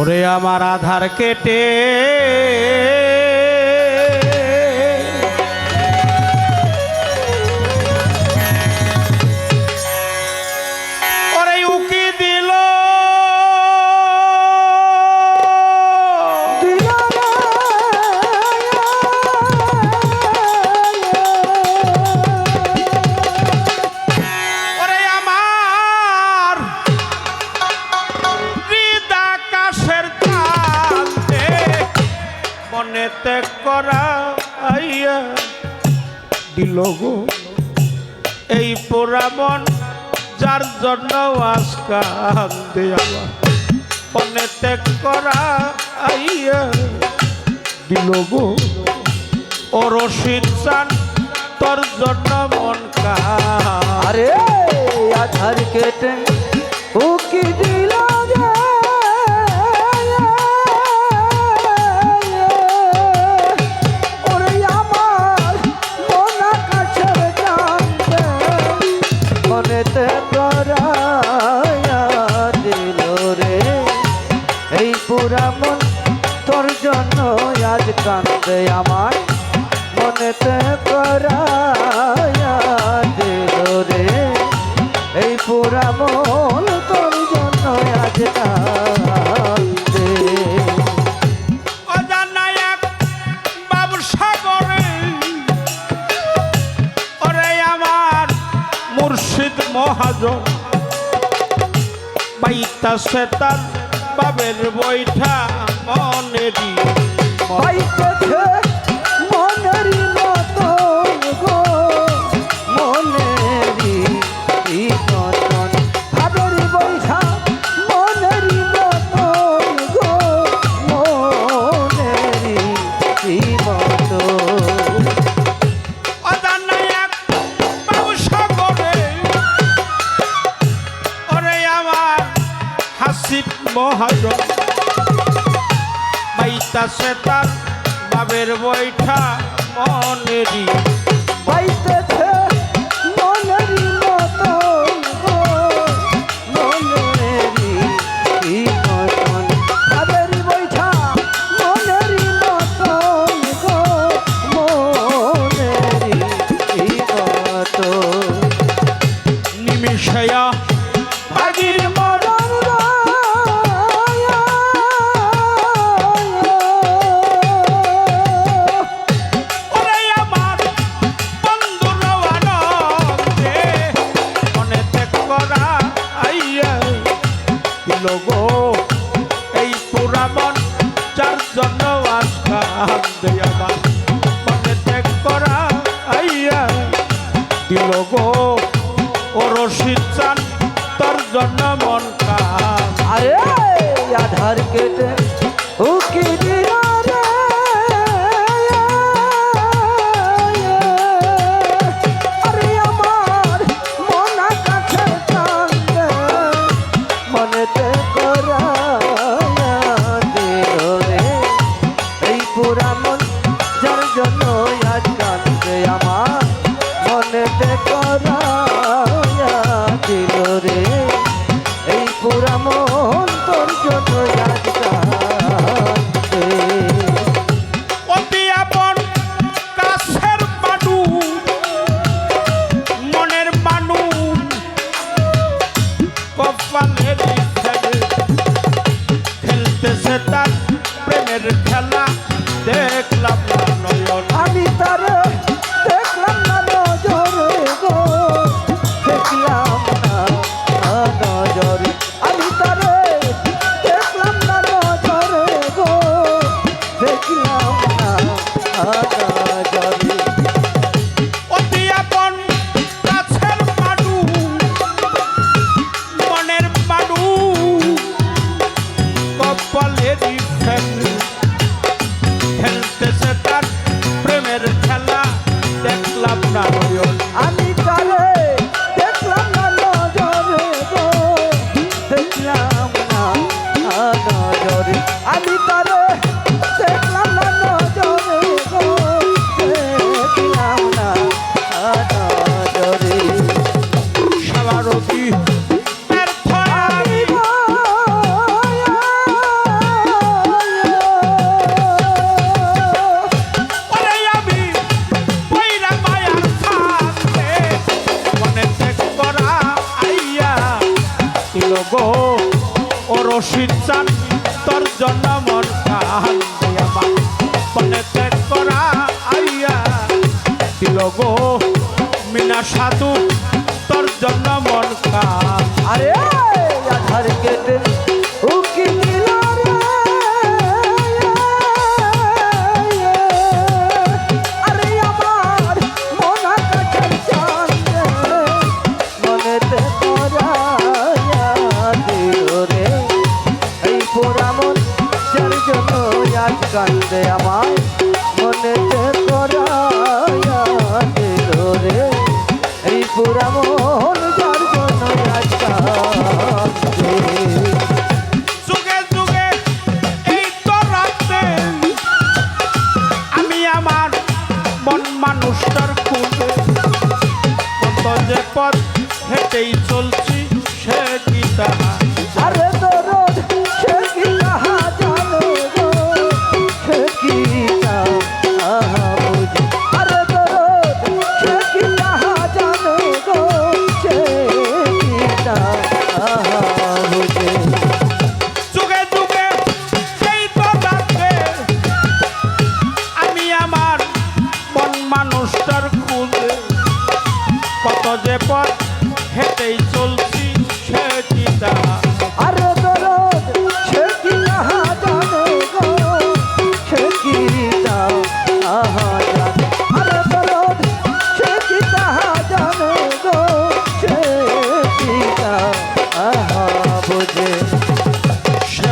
ওরে আমার আধার কেটে থাকিল গো। এই পোড়ামন, যার জন্য আজকাল দেওয়া পনে ত্যাগ করা দিল গো। ও রশিদ চান, তোর জন্য মন কারে আধার কেটে এই মন জন্য আমার। মনেতে করায়া রে। এই পুরা মন তোর জন্য আজ কাছে বাবের বৈঠা মনে মনেরই হজরত বাইতা সে তার বাবের বৈঠা মনেরি আমার মনে ত্যাগ করা, আইয়া দিল গো। ও রশিদ চান, তোর জন্য মন কান আরে আধার কেটে উকি দিলা। তোর জন্য মন মনে ত্যাগ করা আইয়া দিল গো মিনা সাধু, তোর জন্য মন আরে পথেই চলছি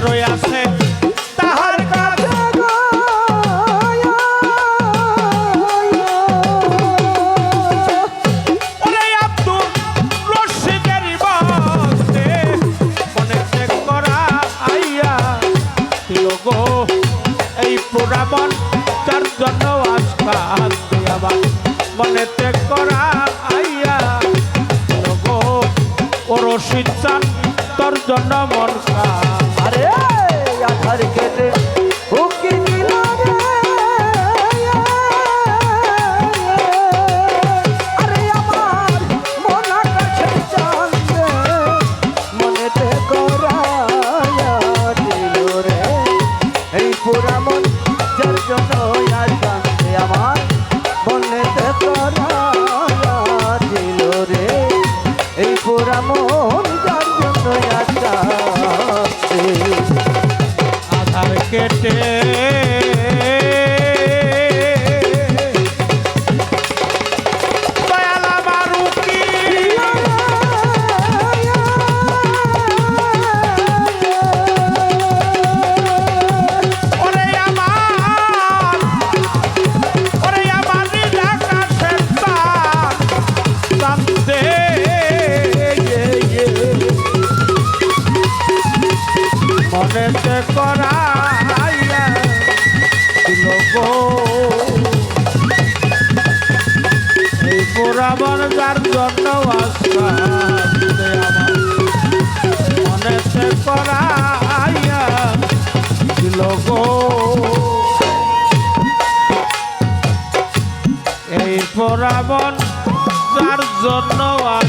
রয়াছে তাহার কাছে এই পোড়াবন তার জন্য আজকাল আবার মনেতে করা আইয়া ও রশিদ চান তোর জন্য মন কা আরে আধার কেটে মনেতে করাইয়া দিল গো। এই পুরাবন যার জন্য আশা মনেতে করাইয়া দিল গো। এই পুরাবন যার জন্য আশা